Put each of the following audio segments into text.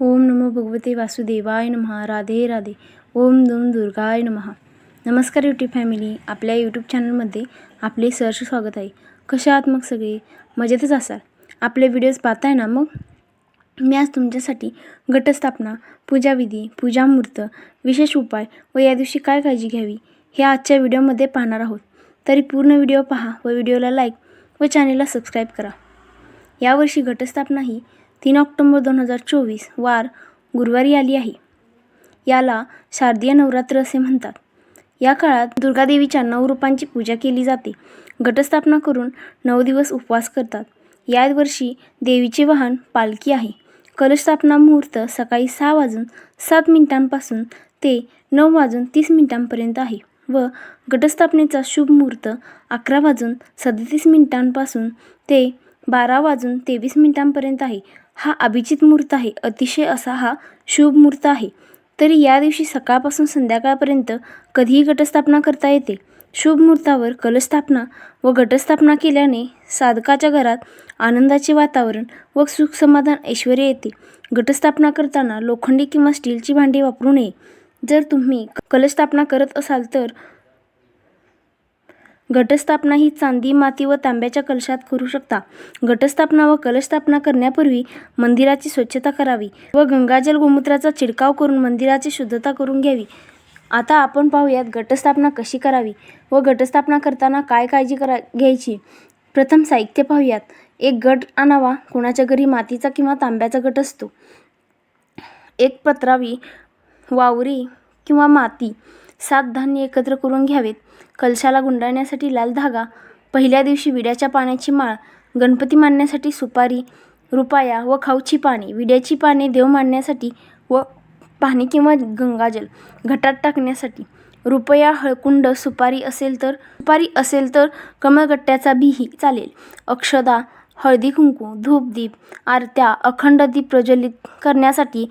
ओम नमो भगवते वासुदेवाय नमः राधे राधे. ओम दुम दुर्गाय नमहा नमस्कार यूट्यूब फॅमिली आपल्या यूट्यूब चॅनलमध्ये आपले सहर्ष स्वागत आहे. कशा आहात मग सगळे? मजेतच असाल? आपले व्हिडिओज पाहताय ना मग? मी आज तुमच्यासाठी घटस्थापना पूजाविधी पूजामूर्त विशेष उपाय व या दिवशी काय काळजी घ्यावी हे आजच्या व्हिडिओमध्ये पाहणार आहोत. तरी पूर्ण व्हिडिओ पहा व व्हिडिओला लाईक व चॅनेलला सबस्क्राईब करा. यावर्षी घटस्थापना ही तीन ऑक्टोंबर दोन हजार चोवीस वार गुरुवारी आली आहे. याला शारदीय नवरात्र असे म्हणतात. या काळात दुर्गादेवीच्या नऊ रूपांची पूजा केली जाते. घटस्थापना करून नऊ दिवस उपवास करतात. या वर्षी देवीचे वाहन पालखी आहे. कलशस्थापना मुहूर्त सकाळी सहा वाजून सात मिनिटांपासून ते नऊ वाजून तीस मिनिटांपर्यंत आहे व घटस्थापनेचा शुभ मुहूर्त अकरा वाजून सदतीस मिनिटांपासून ते बारा वाजून तेवीस मिनिटांपर्यंत आहे. हा अभिजित मुहूर्त आहे. अतिशय असा हा शुभ मुहूर्त आहे. तरी या दिवशी सकाळपासून संध्याकाळपर्यंत कधीही घटस्थापना करता येते. शुभ मुहूर्तावर कलस्थापना व घटस्थापना केल्याने साधकाच्या घरात आनंदाचे वातावरण व सुख समाधान ऐश्वर येते. घटस्थापना करताना लोखंडी किंवा स्टीलची भांडी वापरू नये. जर तुम्ही कलस्थापना करत असाल तर घटस्थापना ही चांदी माती व तांब्याच्या कलशात करू शकता. घटस्थापना व कलशस्थापना करण्यापूर्वी मंदिराची स्वच्छता करावी व गंगाजल गोमूत्राचा छिडकाव करून मंदिराची शुद्धता करून घ्यावी. आता आपण पाहूयात घटस्थापना कशी करावी व घटस्थापना करताना काय काळजी करा घ्यायची. प्रथम साहित्य पाहूयात. एक गट आणावा कोणाच्या घरी मातीचा किंवा तांब्याचा गट असतो. एक पत्रावी वावरी किंवा माती. सात धान्य एकत्र करून घ्यावेत. कलशाला गुंडाळण्यासाठी लाल धागा पहिल्या दिवशी विड्याच्या पाण्याची माळ गणपती मांडण्यासाठी सुपारी रुपाया व खाऊची पाने विड्याची पाने देव मांडण्यासाठी व पाणी किंवा गंगाजल घटात टाकण्यासाठी. रुपया हळकुंड सुपारी असेल तर सुपारी असेल तर कमळगट्ट्याचा बीही चालेल. अक्षदा हळदी कुंकू धूप दीप आरत्या अखंड दीप प्रज्वलित करण्यासाठी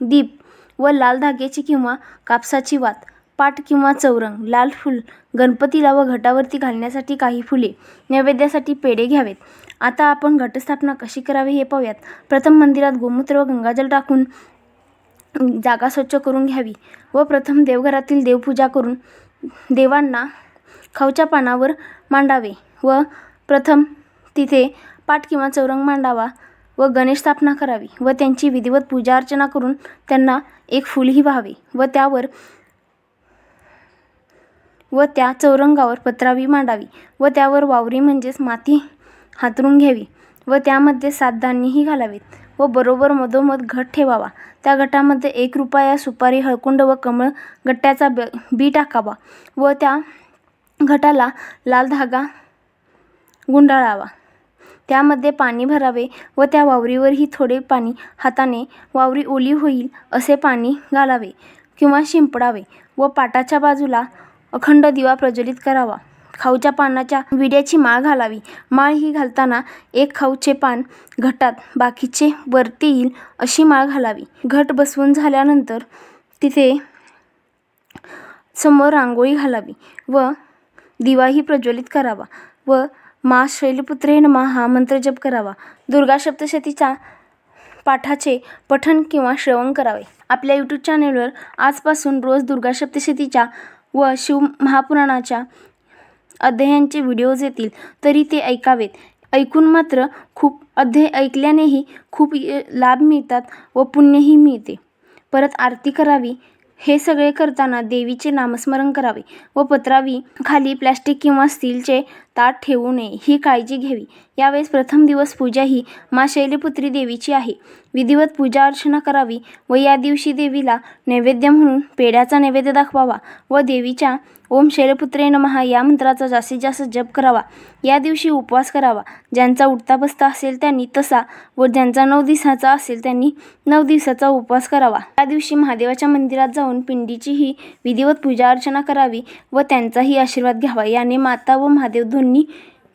दीप व लाल धाग्याची किंवा कापसाची वात पाट किंवा चौरंग लाल फूल गणपतीला व घटावरती घालण्यासाठी काही फुले नैवेद्यासाठी पेढे घ्यावेत. आता आपण घटस्थापना कशी करावी हे पाहूयात. प्रथम मंदिरात गोमूत्र व गंगाजल टाकून जागा स्वच्छ करून घ्यावी व प्रथम देवघरातील देवपूजा करून देवांना खाऊच्या पानावर मांडावे व प्रथम तिथे पाट किंवा चौरंग मांडावा. व गणेश स्थापना करावी व त्यांची विधिवत पूजा अर्चना करून त्यांना एक फूलही व्हावे व त्यावर व त्या चौरंगावर पत्रावी मांडावी व त्यावर वावरी म्हणजेच माती हातरून घ्यावी व त्यामध्ये सात धान्यही घालावेत व बरोबर मधोमध घट ठेवावा. त्या घटामध्ये एक रुपया सुपारी हळकुंड व कमळ गट्ट्याचा ब बी टाकावा व त्या घटाला लाल धागा गुंडाळावा. त्यामध्ये पाणी भरावे व त्या वावरीवरही थोडे पाणी हाताने वावरी ओली होईल असे पाणी घालावे किंवा शिंपडावे व पाटाच्या बाजूला अखंड दिवा प्रज्वलित करावा. खाऊच्या पानाच्या विड्याची माळ घालावी. माळ ही घालताना एक खाऊचे पान घटात बाकीचे वरती येईल अशी माळ घालावी. घट बसवून झाल्यानंतर तिथे समोर रांगोळी घालावी व दिवाही प्रज्वलित करावा व मा शैलपुत्रे नमा हा मंत्र जप करावा. दुर्गा सप्तशतीच्या पाठाचे पठण किंवा श्रवण करावे. आपल्या यूट्यूब चॅनेलवर आजपासून रोज दुर्गा सप्तशतीच्या व शिव महापुराणाच्या अध्यायांचे व्हिडिओज येतील तरी ते ऐकावेत. ऐकून मात्र खूप अध्याय ऐकल्यानेही खूप लाभ मिळतात व पुण्यही मिळते. परत आरती करावी. हे सगळे करताना देवीचे नामस्मरण करावे व पत्रावी खाली प्लॅस्टिक किंवा स्टीलचे ताट ठेवू नये ही काळजी घ्यावी. यावेळेस प्रथम दिवस पूजा ही मा शैलपुत्री देवीची आहे. विधिवत पूजा अर्चना करावी व या दिवशी देवीला नैवेद्य म्हणून पेढ्याचा नैवेद्य दाखवावा व देवीच्या ओम शैलपुत्रे नमहा या मंत्राचा जास्तीत जास्त जप करावा. या दिवशी उपवास करावा. ज्यांचा उठता बसता असेल त्यांनी तसा व ज्यांचा नऊ दिवसाचा असेल त्यांनी नऊ दिवसाचा उपवास करावा. या दिवशी महादेवाच्या मंदिरात जाऊन पिंडीचीही विधिवत पूजा अर्चना करावी व त्यांचाही आशीर्वाद घ्यावा. याने माता व महादेव दोन्ही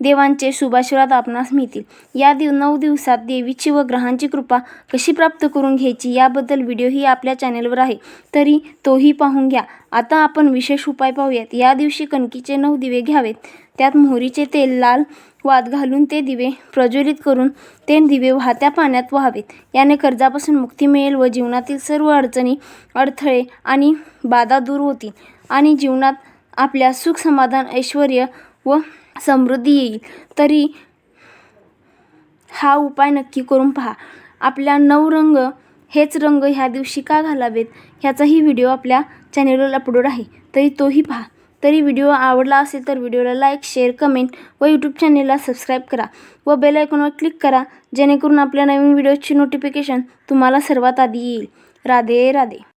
देवांचे शुभाशीर्वाद आपणास मिळतील. या दिव नऊ दिवसात देवीची व ग्रहांची कृपा कशी प्राप्त करून घ्यायची याबद्दल व्हिडिओही आपल्या चॅनेलवर आहे. तरी तोही पाहून घ्या. आता आपण विशेष उपाय पाहूयात. या दिवशी कणकीचे नऊ दिवे घ्यावेत. त्यात मोहरीचे तेल लाल वाद घालून ते दिवे प्रज्वलित करून ते दिवे वाहत्या पाण्यात व्हावेत. याने कर्जापासून मुक्ती मिळेल व जीवनातील सर्व अडचणी अडथळे आणि बाधा दूर होतील. आणि जीवनात आपल्या सुख समाधान ऐश्वर व समृद्धी येईल. तरी हा उपाय नक्की करून पहा. आपल्या नऊ रंग हेच रंग ह्या दिवशी का घालावेत? ह्याचाही व्हिडिओ आपल्या चॅनेलवर अपलोड आहे. तरी तोही पहा. तरी व्हिडिओ आवडला असेल तर व्हिडिओला लाईक शेअर कमेंट व यूट्यूब चॅनेलला सबस्क्राईब करा व बेल आयकॉनवर क्लिक करा जेणेकरून आपल्या नवीन व्हिडिओची नोटिफिकेशन तुम्हाला सर्वात आधी येईल. राधे राधे.